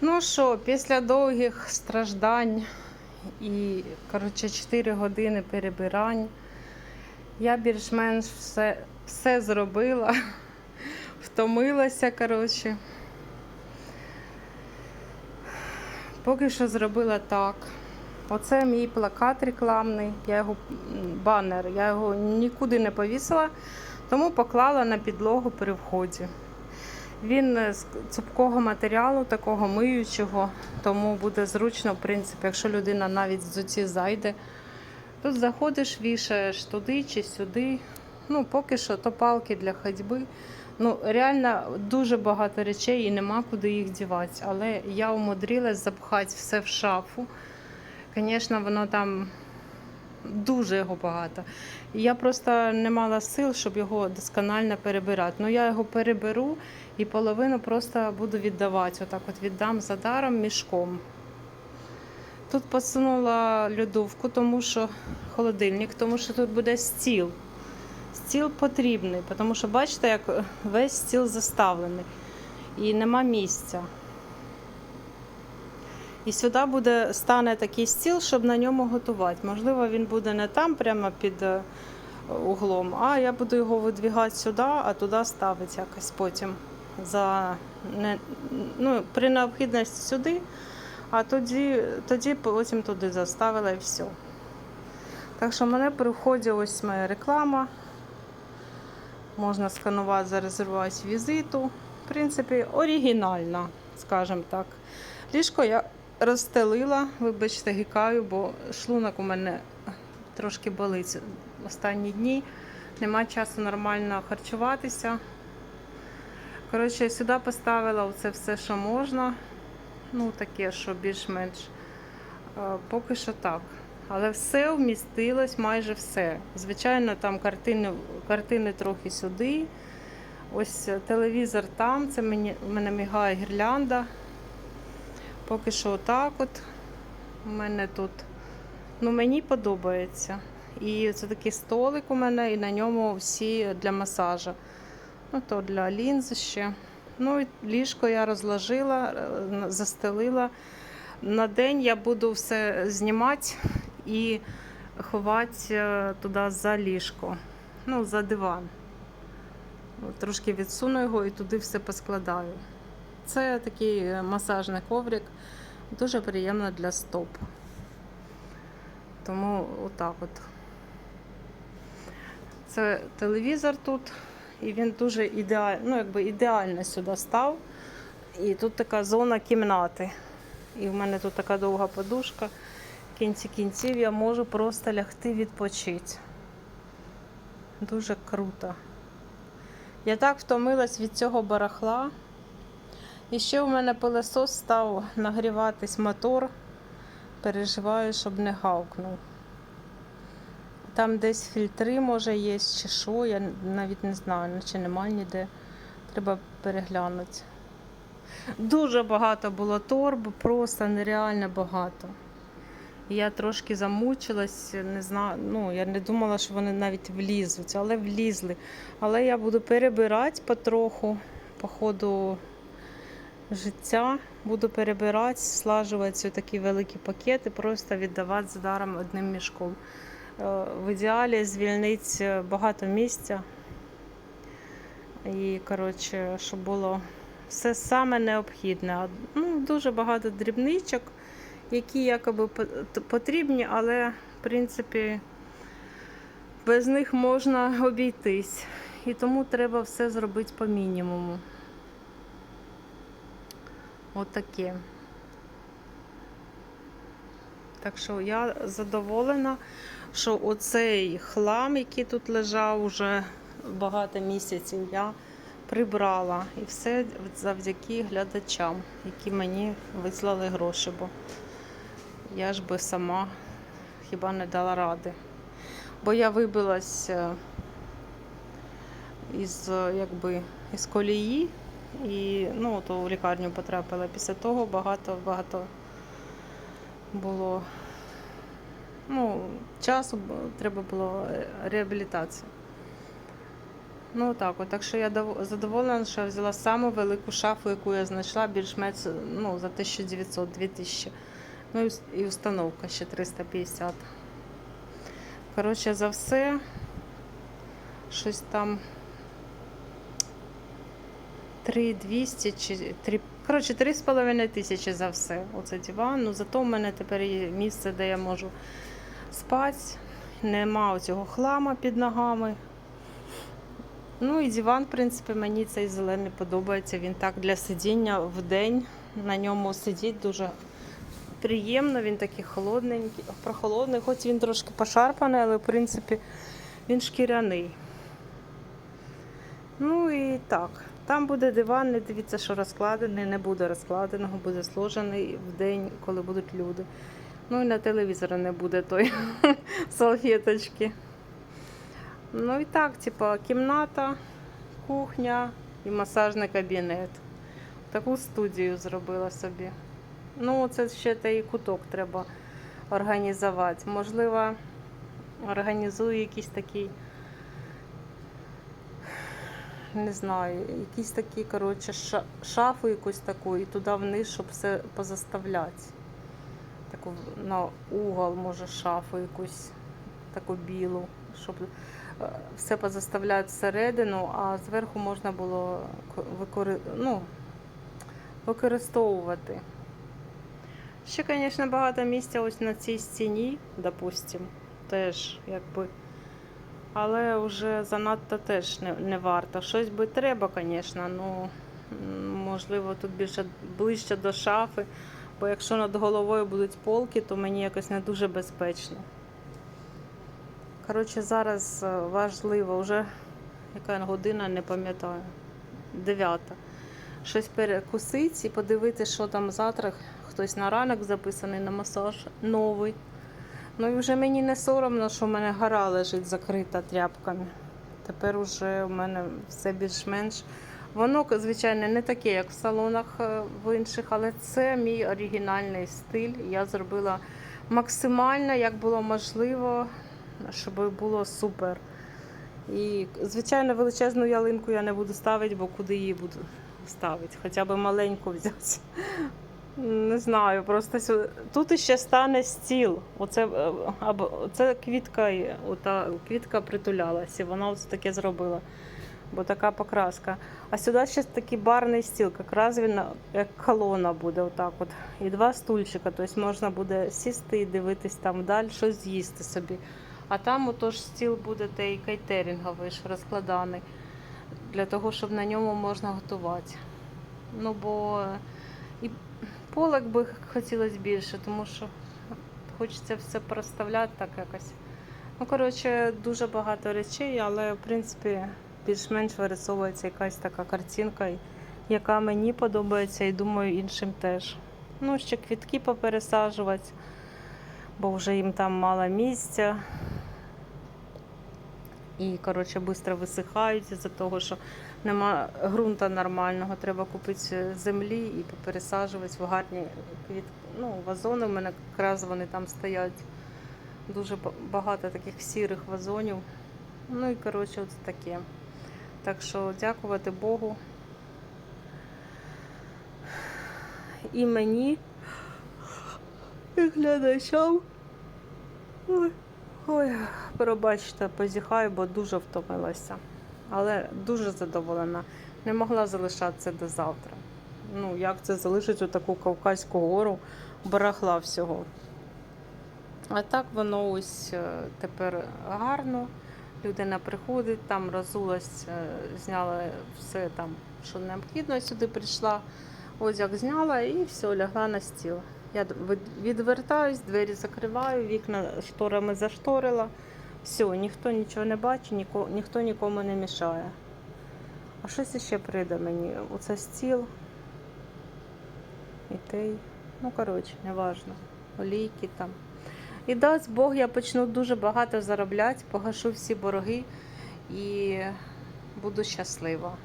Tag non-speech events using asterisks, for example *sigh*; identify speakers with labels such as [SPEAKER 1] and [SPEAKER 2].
[SPEAKER 1] Ну що, після довгих страждань і, коротше, 4 години перебирань, я більш-менш все, все зробила, *laughs* втомилася, коротше. Поки що зробила так. Оце мій плакат рекламний, я його банер, я його нікуди не повісила, тому поклала на підлогу при вході. Він е, з цупкого матеріалу, такого миючого, тому буде зручно, в принципі, якщо людина навіть з оці зайде. Тут заходиш, вішаєш туди чи сюди. Ну, поки що то палки для ходьби. Ну, реально дуже багато речей і нема куди їх дівати. Але я умудрилась запхати все в шафу. Звісно, воно там дуже його багато. Я просто не мала сил, щоб його досконально перебирати. Ну я його переберу і половину просто буду віддавати. Отак от віддам за даром мішком. Тут посунула льодовку, тому що холодильник, тому що тут буде стіл. Стіл потрібний, тому що бачите, як весь стіл заставлений і нема місця. І сюди буде стане такий стіл, щоб на ньому готувати. Можливо, він буде не там, прямо під е, углом, а я буду його видвігати сюди, а туди ставити якось потім. За, не, ну, при необхідності сюди, а тоді, тоді потім туди заставила і все. Так що мене при вході ось моя реклама. Можна сканувати, зарезервувати візиту. В принципі, оригінальна, скажімо так. Ліжко я розстелила, вибачте, гікаю, бо шлунок у мене трошки болить останні дні. Нема часу нормально харчуватися. Коротше, сюди поставила оце все, що можна. Ну, таке, що більш-менш. Е, Поки що так. Але все вмістилось, майже все. Звичайно, там картини, картини трохи сюди. Ось телевізор там, це мені, в мене мігає гірлянда. Поки що отак от. У мене тут. Ну, мені подобається. І це такий столик у мене, і на ньому всі для масажу. Ну, то для лінз ще. Ну, і ліжко я розложила, е, застелила. На день я буду все знімати і ховати е, туди за ліжко, ну, за диван. Трошки відсуну його і туди все поскладаю. Це такий е, масажний коврик, дуже приємно для стоп. Тому отак от. Це телевізор тут, і він дуже ідеально, ну, якби ідеально сюди став. І тут така зона кімнати. І в мене тут така довга подушка. В кінці кінців я можу просто лягти відпочити. Дуже круто. Я так втомилась від цього барахла. І ще у мене пилосос став нагріватись мотор. Переживаю, щоб не гавкнув. Там десь фільтри, може, є, чи що, я навіть не знаю, наче немає ніде. Треба переглянути. Дуже багато було торб, просто нереально багато. Я трошки замучилась, не знаю, ну я не думала, що вони навіть влізуть, але влізли. Але я буду перебирати потроху по ходу життя. Буду перебирати, слажувати такі великі пакети, просто віддавати за даром одним мішком. Е, В ідеалі звільнити багато місця. І, коротше, щоб було все саме необхідне. Ну, дуже багато дрібничок, які якоби потрібні, але в принципі без них можна *laughs* обійтись. І тому треба все зробити по мінімуму. Отаке. Так що я задоволена, що оцей хлам, який тут лежав уже багато місяців, я прибрала. І все завдяки глядачам, які мені вислали гроші, бо я ж би сама хіба не дала ради. Бо я вибилась е, із, е, якби, із колії і ну, то в лікарню потрапила. Після того багато-багато було ну, часу, треба було реабілітація. Ну так, от, так що я задоволена, що я взяла саму велику шафу, яку я знайшла, більш-менш ну, за 1900-2000. Ну і установка ще 350. Коротше, за все щось там 3200 чи 3, коротше, 3,5 тисячі за все. Оце диван. Ну зато в мене тепер є місце, де я можу спати. Нема оцього хлама під ногами. Ну і диван, в принципі, мені цей зелений подобається. Він так для сидіння в день. На ньому сидіть дуже приємно, він такий холодненький, прохолодний, хоч він трошки пошарпаний, але в принципі він шкіряний. Ну і так. Там буде диван, не дивіться, що розкладений, не буде розкладеного, буде сложений в день, коли будуть люди. Ну і на телевізорі не буде той *laughs* салфеточки. Ну і так, типа, кімната, кухня і масажний кабінет. Таку студію зробила собі. Ну, це ще той куток треба організувати. Можливо, організую якийсь такий, не знаю, якийсь такий, коротше, шафу якусь таку і туди вниз, щоб все позаставляти. Таку на угол, може, шафу якусь таку білу, щоб е, все позаставляти всередину, а зверху можна було викори... ну, використовувати. Ще, звісно, багато місця ось на цій стіні, допустим, теж якби. Але вже занадто теж не, не варто. Щось би треба, звісно, ну можливо, тут більше ближче до шафи. Бо якщо над головою будуть полки, то мені якось не дуже безпечно. Коротше, зараз е, важливо, вже яка година, не пам'ятаю. Дев'ята. Щось перекусити і подивитися, що там завтра. Хтось на ранок записаний на масаж новий. Ну і вже мені не соромно, що в мене гора лежить закрита тряпками. Тепер уже у мене все більш-менш. Воно, звичайно, не таке, як в салонах е, в інших, але це мій оригінальний стиль. Я зробила максимально, як було можливо, щоб було супер. І, звичайно, величезну ялинку я не буду ставити, бо куди її буду ставити? Хоча б маленьку взяти. Не знаю, просто тут іще стане стіл. Оце, е, або, оце квітка, ота квітка притулялася, вона ось таке зробила. Бо така покраска. А сюди ще такий барний стіл, якраз він як колона буде отак от. І два стульчика, тобто можна буде сісти і дивитись там вдаль, щось з'їсти собі. А там отож стіл буде той кейтеринговий, ж розкладаний, для того, щоб на ньому можна готувати. Ну, бо і полик би хотілося більше, тому що хочеться все проставляти так якось. Ну, коротше, дуже багато речей, але в принципі більш-менш вирисовується якась така картинка, яка мені подобається і думаю, іншим теж. Ну, ще квітки попересаджувати, бо вже їм там мало місця. І, коротше, швидко висихають із-за того, що нема ґрунта нормального. Треба купити землі і попересаджувати в гарні квіт... ну, вазони. У мене якраз вони там стоять. Дуже багато таких сірих вазонів. Ну і коротше, от таке. Так що дякувати Богу. І мені, і глядачам. Ой, пробачте, позіхаю, бо дуже втомилася. Але дуже задоволена. Не могла залишатися до завтра. Ну, як це залишить у таку Кавказьку гору, барахла всього. А так воно ось е, тепер гарно. Людина приходить, там розулась, е, зняла все там, що необхідно, сюди прийшла, одяг зняла і все, лягла на стіл. Я відвертаюсь, двері закриваю, вікна шторами зашторила. Все, ніхто нічого не бачить, ніко, ніхто нікому не мішає. А щось ще прийде мені. Оце стіл. І той. Ну, коротше, неважно. Олійки там. І дасть Бог, я почну дуже багато заробляти, погашу всі борги і буду щаслива.